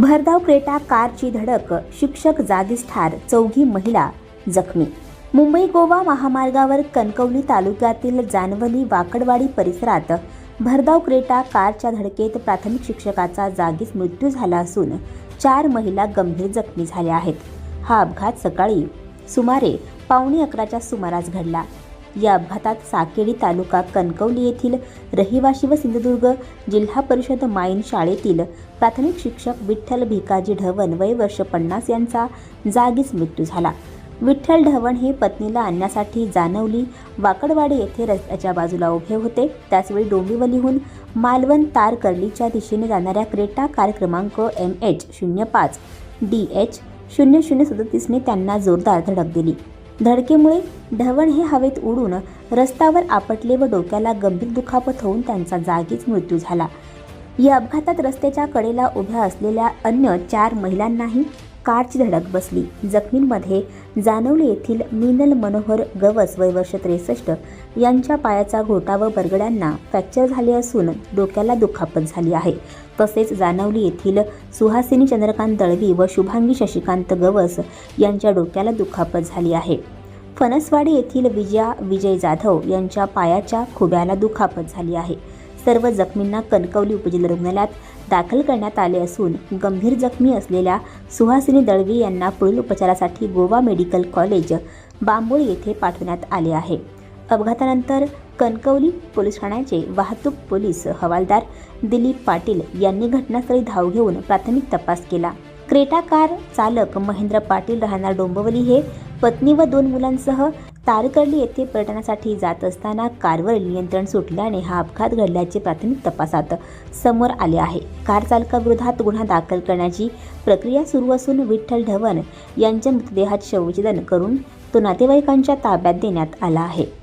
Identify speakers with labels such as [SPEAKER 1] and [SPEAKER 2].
[SPEAKER 1] भरधाव क्रेटा कारची धडक शिक्षक जागीच ठार चौघी महिला जखमी. मुंबई गोवा महामार्गावर कणकवली तालुक्यातील जानवली वाकडवाडी परिसरात भरधाव क्रेटा कारच्या धडकेत प्राथमिक शिक्षकाचा जागीच मृत्यू झाला असून चार महिला गंभीर जखमी झाल्या आहेत. हा अपघात सकाळी सुमारे पावणे अकराच्या सुमारास घडला. या अपघातात साकेडी तालुका कणकवली येथील रहिवाशी व सिंधुदुर्ग जिल्हा परिषद माईन शाळेतील प्राथमिक शिक्षक विठ्ठल भिकाजी ढवण वय वर्ष पन्नास यांचा जागीच मृत्यू झाला. विठ्ठल ढवण हे पत्नीला आणण्यासाठी जानवली वाकडवाडी येथे रस्त्याच्या बाजूला उभे होते. त्याचवेळी डोंबिवलीहून मालवण तारकर्लीच्या दिशेने जाणाऱ्या क्रेटा कार क्रमांक एम एच शून्य पाच डी एच शून्य शून्य सदतीसने त्यांना जोरदार धडक दिली. धडकेमुळे ढवण हे हवेत उडून रस्त्यावर आपटले व डोक्याला गंभीर दुखापत होऊन त्यांचा जागीच मृत्यू झाला. या अपघातात रस्त्याच्या कडेला उभ्या असलेल्या अन्य चार महिलांनाही कारची धडक बसली. जखमींमध्ये जानवली येथील मिनल मनोहर गवस वय वर्ष त्रेसष्ट यांच्या पायाचा घोटा व बरगड्यांना फ्रॅक्चर झाले असून डोक्याला दुखापत झाली आहे. तसेच जानवली येथील सुहासिनी चंद्रकांत दळवी व शुभांगी शशिकांत गवस यांच्या डोक्याला दुखापत झाली आहे. फणसवाडी येथील विजया विजय जाधव यांच्या पायाच्या खुब्याला दुखापत झाली आहे. सर्व जखमींना कणकवली उपजिल्हा रुग्णालयात दाखल करण्यात आले असून गंभीर जखमी असलेल्या सुहासिनी दळवी यांना पुढील उपचारासाठी गोवा मेडिकल कॉलेज बांबोळी येथे पाठवण्यात आले आहे. अपघातानंतर कणकवली पोलीस ठाण्याचे वाहतूक पोलीस हवालदार दिलीप पाटील यांनी घटनास्थळी धाव घेऊन प्राथमिक तपास केला. क्रेटा कार चालक महेंद्र पाटील राहणार डोंबवली हे पत्नी व दोन मुलांसह तारकर्ली येथे पर्यटनासाठी जात असताना कारवर नियंत्रण सुटल्याने हा अपघात घडल्याचे प्राथमिक तपासात समोर आले आहे. कार चालकाविरोधात गुन्हा दाखल करण्याची प्रक्रिया सुरू असून विठ्ठल ढवण यांच्या मृतदेहात शवविच्छेदन करून तो नातेवाईकांच्या ताब्यात देण्यात आला आहे.